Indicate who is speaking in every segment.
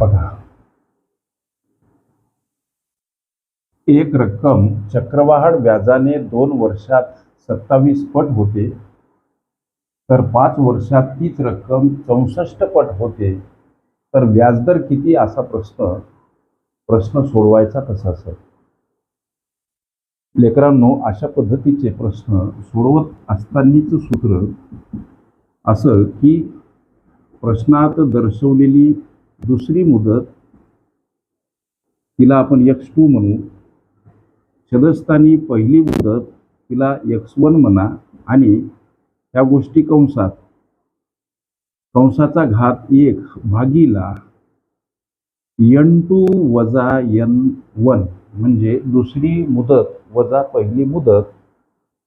Speaker 1: बघा एक रक्कम चक्रवाढ व्याजाने दोन वर्षात सत्तावीस पट होते तर पाच वर्षात तीच रक्कम चौसष्ट पट होते. तर व्याजदर किती असा प्रश्न प्रश्न सोडवायचा कसा सर? लेकरांनो अशा पद्धतीचे प्रश्न सोडवत असतानाच सूत्र असं की प्रश्नात दर्शवलेली दुसरी मुदत तिला आपण यक्स टू म्हणू. छदस्थानी पहिली मुदत तिला यक्स वन म्हणा आणि ह्या गोष्टी कंसात. कंसाचा घात एक भागीला. यन टू वजा यन वन म्हणजे दुसरी मुदत वजा पहिली मुदत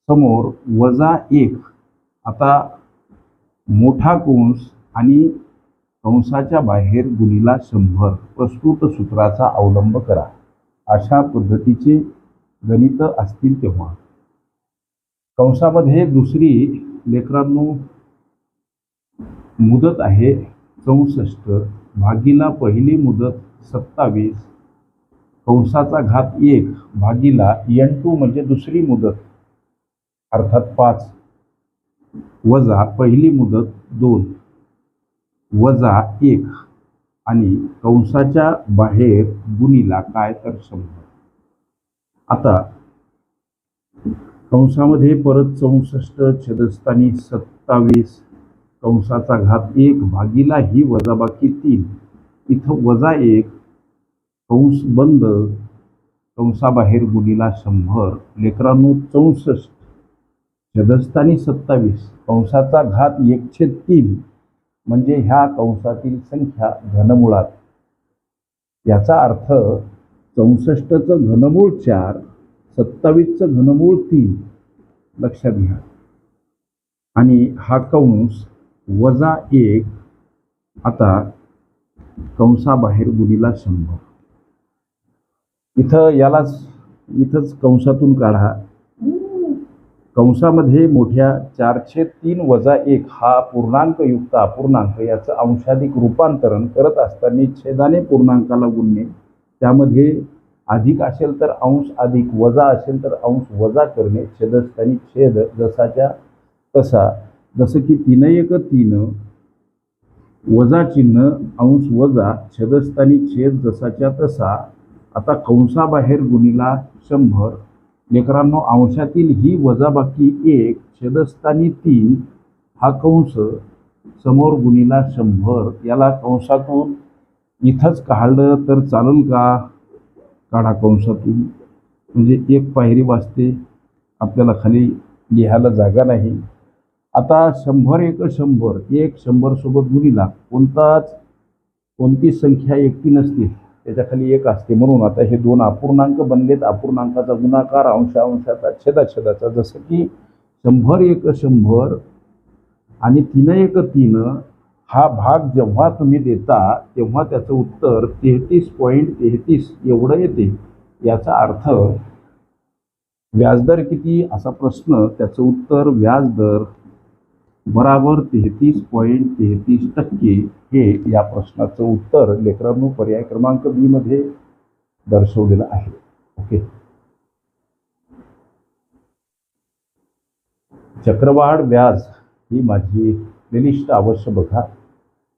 Speaker 1: समोर वजा एक. आता मोठा कंस आणि कंसाच्या बाहेर गुणीला शंभर प्रस्तुत सूत्राचा अवलंब करा. अशा पद्धतीचे गणित असतील तेव्हा. कंसामध्ये दुसरी लेकरांनो मुदत आहे चौसष्ट भागीला पहिली मुदत सत्तावीस. कंसाचा घात एक भागीला एन टू म्हणजे दुसरी मुदत अर्थात पाच. वजा पहिली मुदत दोन. वजा एक. आणि कंसाच्या बाहेर गुणीला काय तर शंभर. आता कंसामध्ये परत चौसष्ट छदस्थानी सत्तावीस. कंसाचा घात एक भागीला ही वजाबाकी तीन. इथं वजा एक. कंस बंद. कंसाबाहेर गुणीला शंभर. लेकरांनो चौसष्ट. छदस्थानी सत्तावीस. कंसाचा घात एकशे तीन. म्हणजे ह्या कंसातील संख्या घनमुळात. याचा अर्थ चौसष्टचं घनमूळ चार सत्तावीसचं घनमूळ तीन. लक्षात घ्या. आणि हा कंस वजा एक आता कंसाबाहेर गुणीला शंभर. इथं यालाच इथंच कंसातून काढा. कंसामध्ये मोठ्या चारशे तीन वजा एक हा पूर्णांकयुक्त अपूर्णांक याचं अंशाधिक रूपांतरण करत असताना छेदाने पूर्णांकाला गुणणे. त्यामध्ये अधिक असेल तर अंश अधिक वजा असेल तर अंश वजा करणे. छेदस्थानी छेद जसाच्या तसा. जसं की तीन एक तीन वजा चिन्ह अंश वजा छेदस्थानी छेद जसाच्या तसा. आता कंसाबाहेर गुणीला शंभर. लेकरांनो अंशातील ही वजाबाकी एक छेदस्थानी तीन हा कंस समोर गुणीला शंभर. याला कंसातून इथंच काढलं तर चालेल का? काढा कंसातून. म्हणजे एक पायरी वाचते आपल्याला खाली लिहायला जागा नाही. आता शंभर एक शंभर. एक शंभरसोबत गुणीला कोणताच कोणती संख्या एकटी नसते. त्याच्याखाली एक असते. म्हणून आता हे दोन अपूर्णांक बनलेत. अपूर्णांकाचा गुणाकार अंशांशाचा छेदाछेदाचा. जसं की शंभर एक शंभर आणि तीन एक तीन हा भाग जेव्हा तुम्ही देता तेव्हा त्याचं उत्तर तेहतीस पॉईंट तेहतीस एवढं येते. याचा अर्थ व्याजदर किती? असा प्रश्न. त्याचं उत्तर व्याजदर बराबर तेहतीस पॉईंट तेहतीस टक्के हे या प्रश्नाचं उत्तर लेकरांनो पर्याय क्रमांक बी मध्ये दर्शवलेलं आहे. ओके? चक्रवाढ व्याज ही माझी प्लेलिस्ट अवश्य बघा.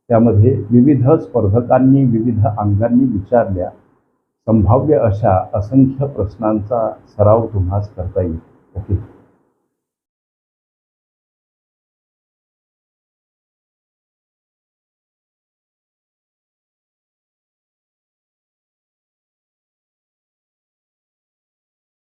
Speaker 1: त्यामध्ये विविध स्पर्धकांनी विविध अंगांनी विचारल्या. संभाव्य अशा असंख्य प्रश्नांचा सराव तुम्हास करता येईल. ओके?